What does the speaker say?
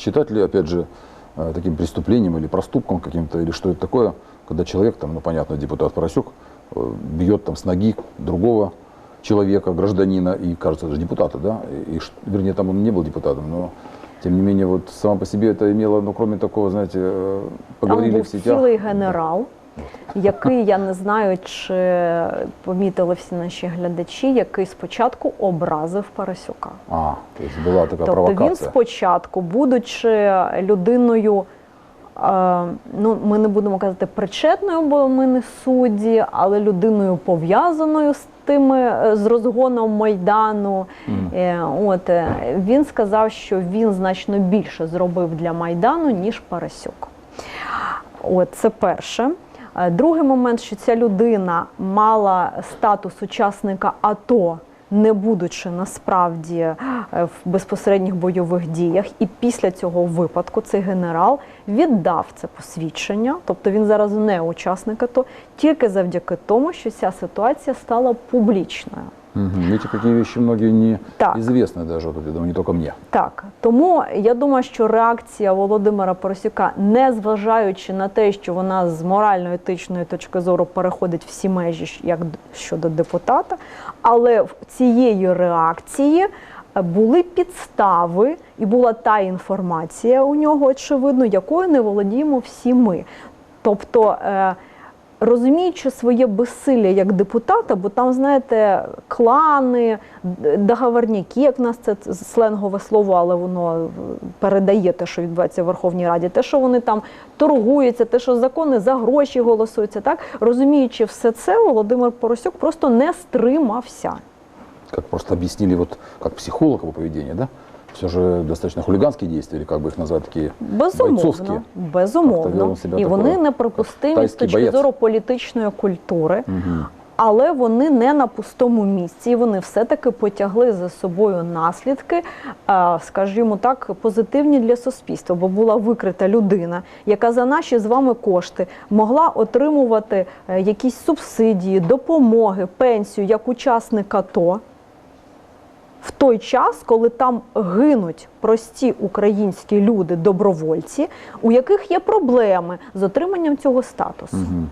считать ли, опять же, э, таким преступлением или проступком каким-то, или что это такое, когда человек, там, ну, понятно, депутат Поросюк, э, бьет там с ноги другого человека, гражданина, и кажется, это же депутата, да, и, и ш- вернее, там он не был депутатом, но тем не менее, вот само по себе это имело, ну, кроме такого, знаете, э, Там поговорили був в сетях. цілий генерал, який я не знаю, чи помітили всі наші глядачі, який спочатку образив Парасюка. А, то есть была такая Тобто він спочатку, будучи людиною, е, ну ми не будемо казати причетною, бо ми не судді, але людиною пов'язаною з тими е, з розгоном майдану. е, От він сказав, що він значно більше зробив для майдану ніж Парасюк. От це перше. Е, Другий момент, що ця людина мала статус учасника АТО, не будучи насправді е, в безпосередніх бойових діях, і після цього випадку цей генерал віддав це посвідчення, тобто він зараз не учасник АТО, тільки завдяки тому, що ця ситуація стала публічною. Мгм. Видите, какие вещи многие не Так. известны даже, я думаю, не только мне. Так, тому я думаю, що реакція Володимира Поросюка, не зважаючи на те, що вона з морально-етичної точки зору переходить всі межі як щодо депутата, але в цієї реакції е, були підстави і була та інформація у нього, очевидно, якою не володіємо всі ми. Тобто. Розуміючи своє безсилля як депутата, бо там, знаєте, клани, договорняки, як в нас це сленгове слово, але воно передає те, що відбувається в Верховній Раді, те, що вони там торгуються, те, що закони за гроші голосуються, так розуміючи все це, Володимир Поросюк просто не стримався. Как просто объяснили, вот как психолог его поведение, да? Все же достаточно хулиганские действия, или как бы их назвать, такие Безумовно, бойцовські. Безумовно. І вони неприпустимі з точки боєць. зору політичної культури. Мгм. Але вони не на пустому місці, і вони все-таки потягли за собою наслідки, е, скажімо так, позитивні для суспільства, бо була викрита людина, яка за наші з вами кошти могла отримувати е, якісь субсидії, допомоги, пенсію як учасник АТО. Той час, коли там гинуть прості українські люди, добровольці, у яких є проблеми з отриманням цього статусу. Мгм.